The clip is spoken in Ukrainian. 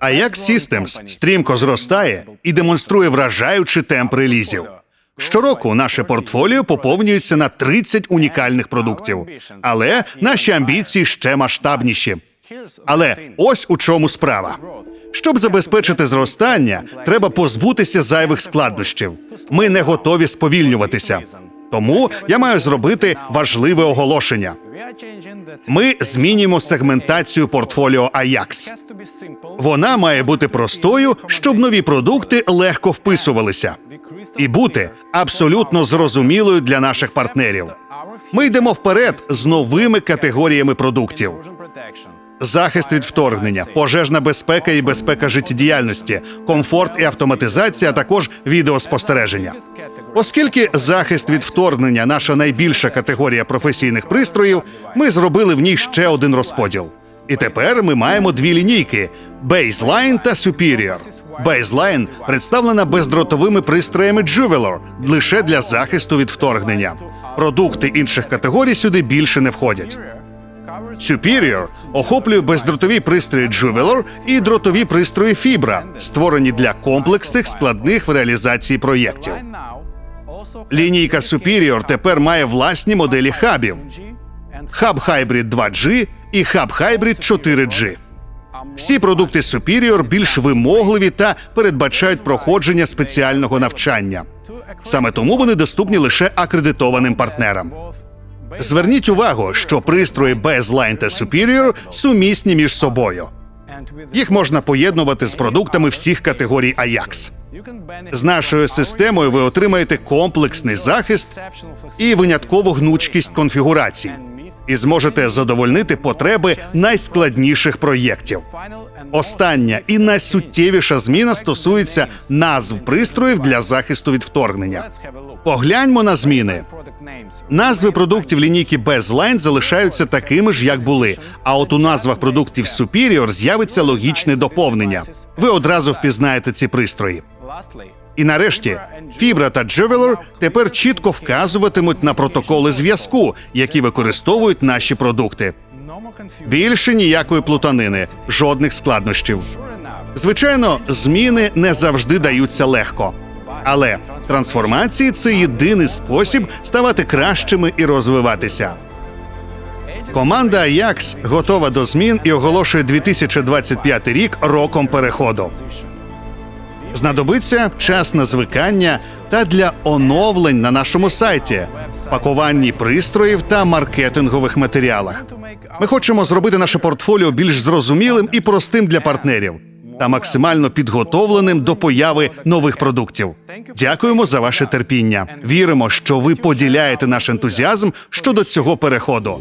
Ajax Systems стрімко зростає і демонструє вражаючі темп релізів. Щороку наше портфоліо поповнюється на 30 унікальних продуктів, але наші амбіції ще масштабніші. Але ось у чому справа. Щоб забезпечити зростання, треба позбутися зайвих складнощів. Ми не готові сповільнюватися. Тому я маю зробити важливе оголошення. Ми змінюємо сегментацію портфоліо Ajax. Вона має бути простою, щоб нові продукти легко вписувалися і бути абсолютно зрозумілою для наших партнерів. Ми йдемо вперед з новими категоріями продуктів. Захист від вторгнення, пожежна безпека і безпека життєдіяльності, комфорт і автоматизація, а також відеоспостереження. Оскільки захист від вторгнення наша найбільша категорія професійних пристроїв, ми зробили в ній ще один розподіл. І тепер ми маємо дві лінійки: Baseline та Superior. Baseline представлена бездротовими пристроями Juveler лише для захисту від вторгнення. Продукти інших категорій сюди більше не входять. Superior охоплює бездротові пристрої Juveler і дротові пристрої Fibra, створені для комплексних складних в реалізації проєктів. Лінійка Superior тепер має власні моделі хабів: Hub Hybrid 2G і Hub Hybrid 4G. Всі продукти Superior більш вимогливі та передбачають проходження спеціального навчання. Саме тому вони доступні лише акредитованим партнерам. Зверніть увагу, що пристрої Baseline та Superior сумісні між собою. Їх можна поєднувати з продуктами всіх категорій Ajax. З нашою системою ви отримаєте комплексний захист і виняткову гнучкість конфігурацій, і зможете задовольнити потреби найскладніших проєктів. Остання і найсуттєвіша зміна стосується назв пристроїв для захисту від вторгнення. Погляньмо на зміни. Назви продуктів лінійки Baseline залишаються такими ж, як були. А от у назвах продуктів Superior з'явиться логічне доповнення. Ви одразу впізнаєте ці пристрої. І нарешті Fibra та Juveler тепер чітко вказуватимуть на протоколи зв'язку, які використовують наші продукти. Більше ніякої плутанини, жодних складнощів. Звичайно, зміни не завжди даються легко. Але трансформації це єдиний спосіб ставати кращими і розвиватися. Команда Ajax готова до змін і оголошує 2025 рік роком переходу. Знадобиться час на звикання та для оновлень на нашому сайті, пакуванні пристроїв та маркетингових матеріалах. Ми хочемо зробити наше портфоліо більш зрозумілим і простим для партнерів та максимально підготовленим до появи нових продуктів. Дякуємо за ваше терпіння. Віримо, що ви поділяєте наш ентузіазм щодо цього переходу.